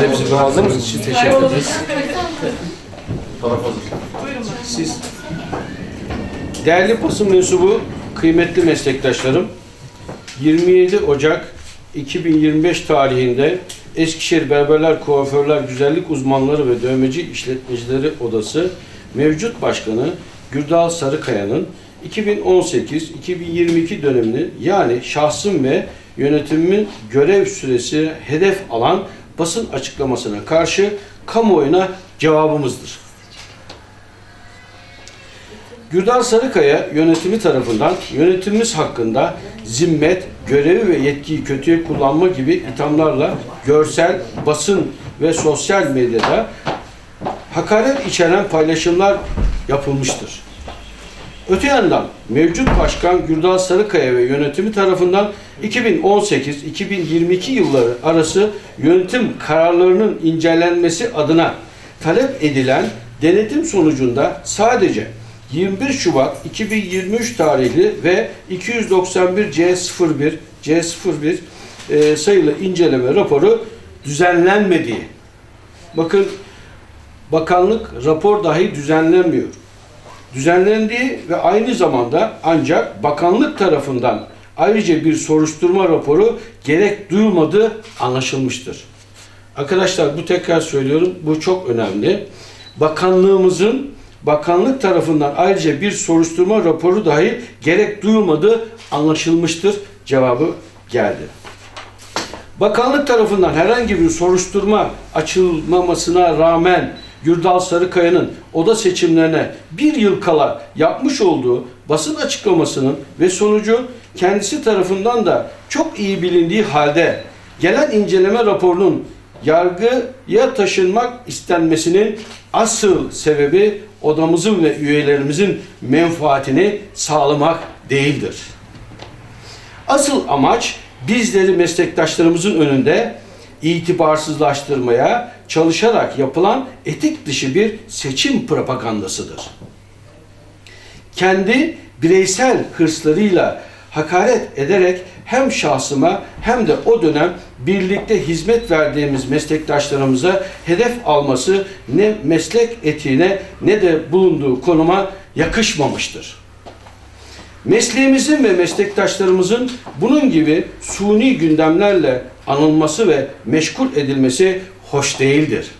Hepsi hazır mısınız? Siz teşekkür ederiz. Siz. Değerli basın mensubu, kıymetli meslektaşlarım, 27 Ocak 2025 tarihinde Eskişehir Berberler, Kuaförler, Güzellik Uzmanları ve Dövmeci İşletmecileri Odası mevcut başkanı Gürdal Sarıkaya'nın 2018-2022 dönemini yani şahsım ve yönetimimin görev süresi hedef alan basın açıklamasına karşı kamuoyuna cevabımızdır. Gürdal Sarıkaya yönetimi tarafından yönetimimiz hakkında zimmet, görevi ve yetkiyi kötüye kullanma gibi ithamlarla görsel, basın ve sosyal medyada hakaret içeren paylaşımlar yapılmıştır. Öte yandan mevcut başkan Gürdal Sarıkaya ve yönetimi tarafından 2018-2022 yılları arası yönetim kararlarının incelenmesi adına talep edilen denetim sonucunda sadece 21 Şubat 2023 tarihli ve 291 C01 C01 e, sayılı inceleme raporu düzenlenmediği. Bakın bakanlık rapor dahi düzenlenmiyor düzenlendiği ve aynı zamanda ancak bakanlık tarafından ayrıca bir soruşturma raporu gerek duyulmadığı anlaşılmıştır. Arkadaşlar bu tekrar söylüyorum bu çok önemli. Bakanlığımızın bakanlık tarafından ayrıca bir soruşturma raporu dahi gerek duyulmadığı anlaşılmıştır cevabı geldi. Bakanlık tarafından herhangi bir soruşturma açılmamasına rağmen Gürdal Sarıkaya'nın oda seçimlerine bir yıl kala yapmış olduğu basın açıklamasının ve sonucu kendisi tarafından da çok iyi bilindiği halde gelen inceleme raporunun yargıya taşınmak istenmesinin asıl sebebi odamızın ve üyelerimizin menfaatini sağlamak değildir. Asıl amaç bizleri meslektaşlarımızın önünde itibarsızlaştırmaya çalışarak yapılan etik dışı bir seçim propagandasıdır. Kendi bireysel hırslarıyla hakaret ederek hem şahsıma hem de o dönem birlikte hizmet verdiğimiz meslektaşlarımıza hedef alması ne meslek etiğine ne de bulunduğu konuma yakışmamıştır. Mesleğimizin ve meslektaşlarımızın bunun gibi suni gündemlerle anılması ve meşgul edilmesi hoş değildir.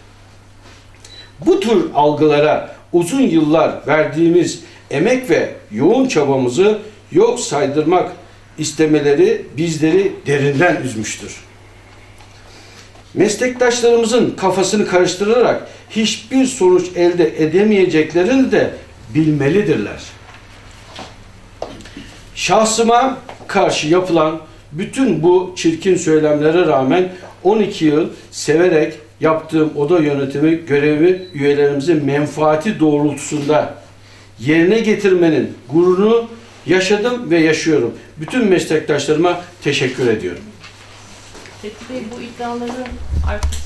Bu tür algılara uzun yıllar verdiğimiz emek ve yoğun çabamızı yok saydırmak istemeleri bizleri derinden üzmüştür. Meslektaşlarımızın kafasını karıştırarak hiçbir sonuç elde edemeyeceklerini de bilmelidirler. Şahsıma karşı yapılan bütün bu çirkin söylemlere rağmen 12 yıl severek yaptığım oda yönetimi görevi üyelerimizin menfaati doğrultusunda yerine getirmenin gururunu yaşadım ve yaşıyorum. Bütün meslektaşlarıma teşekkür ediyorum. Fethi bu iddiaları arkasında